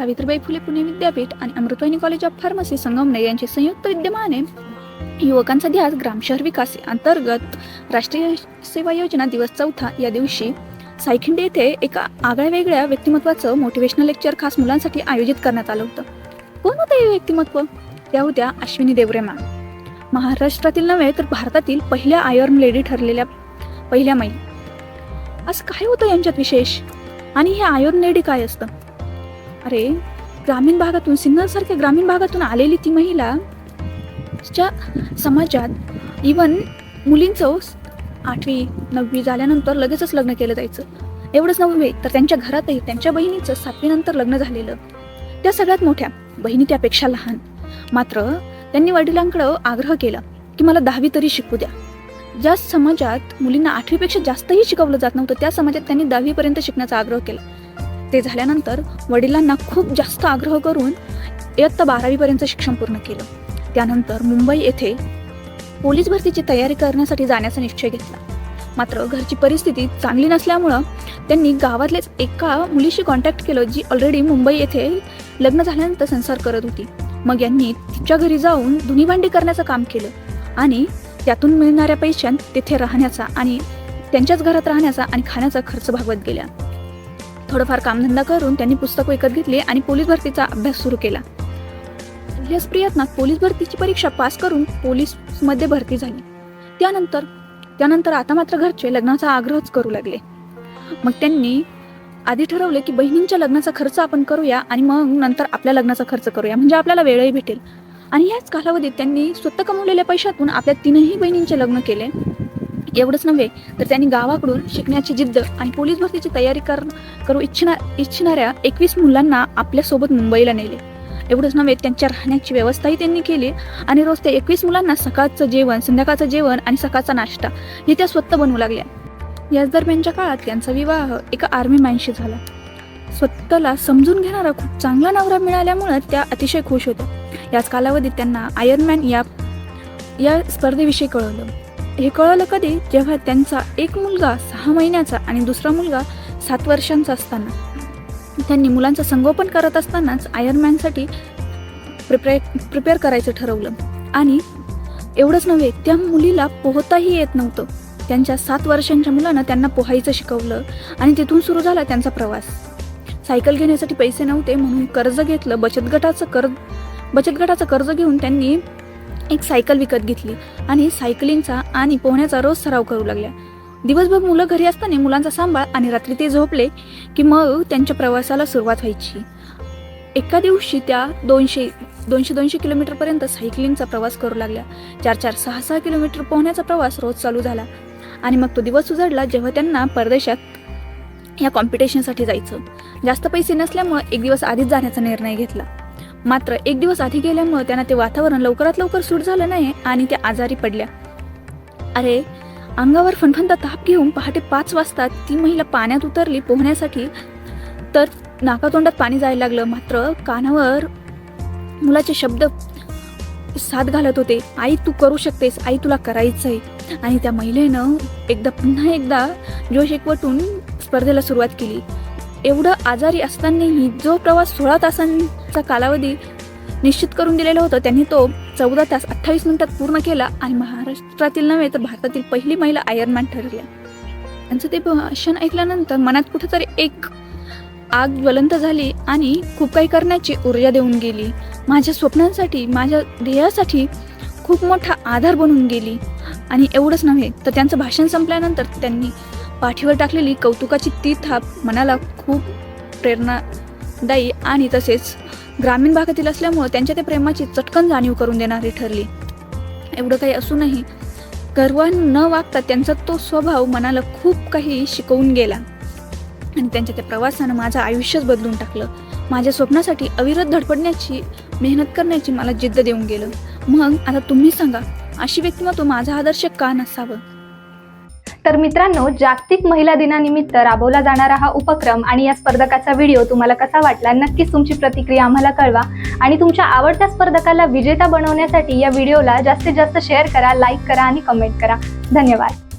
सावित्रीबाई फुले पुणे विद्यापीठ आणि Amrutvahini college of pharmacy Sangamner यांचे संयुक्त विद्यमाने युवकांचा ध्यास ग्राम शहर विकास अंतर्गत राष्ट्रीय सेवा योजना दिवस चौथा या दिवशी सायखिंडे येथे एका आगळ्या वेगळ्या व्यक्तिमत्वाचं मोटिवेशनल लेक्चर खास मुलांसाठी आयोजित करण्यात आलं होतं. कोण होतं हे व्यक्तिमत्व? त्या होत्या अश्विनी देवरे मॅम महाराष्ट्रातील नव्हे तर भारतातील पहिल्या आयर्न लेडी ठरलेल्या पहिल्या महिला. असं काय होतं यांच्यात विशेष? आणि हे आयर्न लेडी काय असतं? अरे ग्रामीण भागातून सिन्नरसारख्या ग्रामीण भागातून आलेली ती महिला च्या समाजात इवन मुलींचं हो, आठवी नववी झाल्यानंतर लगेचच लग्न केलं जायचं. एवढंच नव्हे तर त्यांच्या घरातही त्यांच्या बहिणीचं सातवीनंतर लग्न झालेलं. त्या सगळ्यात मोठ्या बहिणी त्यापेक्षा लहान. मात्र त्यांनी वडिलांकडं आग्रह केला की मला दहावी तरी शिकू द्या. ज्या समाजात मुलींना आठवीपेक्षा जास्तही शिकवलं जात नव्हतं त्या समाजात त्यांनी दहावीपर्यंत शिकण्याचा आग्रह केला. ते झाल्यानंतर वडिलांना खूप जास्त आग्रह करून इयत्ता बारावीपर्यंत शिक्षण पूर्ण केलं. त्यानंतर मुंबई येथे पोलीस भरतीची तयारी करण्यासाठी जाण्याचा निश्चय घेतला. मात्र घरची परिस्थिती चांगली नसल्यामुळं त्यांनी गावातल्याच एका मुलीशी कॉन्टॅक्ट केलं जी ऑलरेडी मुंबई येथे लग्न झाल्यानंतर संसार करत होती. मग यांनी तिच्या घरी जाऊन धुनी भांडी करण्याचं काम केलं आणि त्यातून मिळणाऱ्या पैशांत तेथे राहण्याचा आणि त्यांच्याच घरात राहण्याचा आणि खाण्याचा खर्च भागवत गेल्या. थोडंफार कामधंदा करून त्यांनी पुस्तकं विकत घेतली आणि पोलीस भरतीचा अभ्यास सुरू केला. पहिल्याच प्रयत्नात पोलीस भरतीची परीक्षा पास करून पोलीसमध्ये भरती झाली. त्यानंतर त्यानंतर आता मात्र घरचे लग्नाचा आग्रहच करू लागले. मग त्यांनी आधी ठरवले की बहिणींच्या लग्नाचा खर्च आपण करूया आणि मग नंतर आपल्या लग्नाचा खर्च करूया. म्हणजे आपल्याला वेळही भेटेल. आणि याच कालावधीत त्यांनी स्वतः कमवलेल्या पैशातून आपल्या तीनही बहिणींचे लग्न केले. एवढंच नव्हे तर त्यांनी गावाकडून शिकण्याची जिद्द आणि पोलीस भरतीची तयारी कर करू इच्छिणा इच्छिणाऱ्या एकवीस मुलांना आपल्यासोबत मुंबईला नेले. एवढंच नव्हे त्यांच्या राहण्याची व्यवस्थाही त्यांनी केली आणि रोज त्या एकवीस मुलांना सकाळचं जेवण संध्याकाळचं जेवण आणि सकाळचा नाश्ता हे त्या स्वतः बनवू लागल्या. याच दरम्यानच्या काळात त्यांचा विवाह एका आर्मी मॅनशी झाला. स्वतःला समजून घेणारा खूप चांगला नवरा मिळाल्यामुळं त्या अतिशय खुश होत्या. याच कालावधीत त्यांना आयर्नमॅन या या स्पर्धेविषयी कळवलं. हे कळवलं कधी? जेव्हा त्यांचा एक मुलगा सहा महिन्याचा आणि दुसरा मुलगा सात वर्षांचा असताना. त्यांनी मुलांचं संगोपन करत असतानाच आयर्नमॅनसाठी प्रिपे प्रिपेअर करायचं ठरवलं. आणि एवढंच नव्हे त्या मुलीला पोहताही येत नव्हतं. त्यांच्या सात वर्षांच्या मुलानं त्यांना पोहायचं शिकवलं आणि तिथून सुरू झाला त्यांचा प्रवास. सायकल घेण्यासाठी पैसे नव्हते म्हणून कर्ज घेतलं. बचत गटाचं कर्ज बचत गटाचं कर्ज घेऊन त्यांनी एक सायकल विकत घेतली आणि सायकलिंगचा आणि पोहण्याचा रोज सराव करू लागल्या. दिवसभर मुलं घरी असताना मुलांचा सांभाळ आणि रात्री ते झोपले की मग त्यांच्या प्रवासाला सुरुवात व्हायची. एका दिवशी त्या दोनशे दोनशे दोनशे किलोमीटरपर्यंत सायकलिंगचा प्रवास करू लागल्या. चार चार सहा सहा किलोमीटर पोहण्याचा प्रवास रोज चालू झाला. आणि मग तो दिवस उजाडला जेव्हा त्यांना परदेशात या कॉम्पिटिशनसाठी जायचं. जास्त पैसे नसल्यामुळं एक दिवस आधीच जाण्याचा निर्णय घेतला. मात्र एक दिवस आधी गेल्यामुळं त्यांना ते वातावरण लवकरात लवकर सूट झालं नाही आणि त्या आजारी पडल्या. अरे अंगावर फणफणता ताप घेऊन पहाटे पाच वाजता ती महिला पाण्यात उतरली पोहण्यासाठी. तर नाकातोंडात पाणी जायला लागलं. मात्र कानावर मुलाचे शब्द साथ घालत होते. आई तू करू शकतेस. आई तुला करायचं आहे आणि त्या महिलेनं एकदा पुन्हा एकदा जोश एकवटून स्पर्धेला सुरुवात केली. एवढं आजारी असतानाही जो प्रवास सोळा चा कालावधी निश्चित करून दिलेला होता. त्यांनी तो चौदा तास अठ्ठावीस मिनिटात पूर्ण केला आणि महाराष्ट्रातील नव्हे तर भारतातील पहिली महिला आयर्नमॅन ठरल्या. त्यांचं ते भाषण ऐकल्यानंतर मनात कुठेतरी एक आग ज्वलंत झाली आणि खूप काही करण्याची ऊर्जा देऊन गेली. माझ्या स्वप्नांसाठी माझ्या ध्येयासाठी खूप मोठा आधार बनून गेली. आणि एवढंच नव्हे तर त्यांचं भाषण संपल्यानंतर त्यांनी पाठीवर टाकलेली कौतुकाची ती थाप मनाला खूप प्रेरणादायी आणि तसेच ग्रामीण भागातील असल्यामुळं त्यांच्या त्या प्रेमाची चटकन जाणीव करून देणारी ठरली. एवढं काही असूनही गर्वान न वागता त्यांचा तो स्वभाव मनाला खूप काही शिकवून गेला. आणि त्यांच्या त्या प्रवासानं माझं आयुष्यच बदलून टाकलं. माझ्या स्वप्नासाठी अविरत धडपडण्याची मेहनत करण्याची मला जिद्द देऊन गेलं. मग आता तुम्ही सांगा अशी व्यक्तिमत्व माझा आदर्श का नसावं? तर मित्रांनो जागतिक महिला दिनानिमित्त राबवला जाणारा हा उपक्रम आणि या स्पर्धकाचा व्हिडिओ तुम्हाला कसा वाटला नक्कीच तुमची प्रतिक्रिया आम्हाला कळवा. आणि तुमच्या आवडत्या स्पर्धकाला विजेता बनवण्यासाठी या व्हिडिओला जास्तीत जास्त शेअर करा लाईक करा आणि कमेंट करा. धन्यवाद.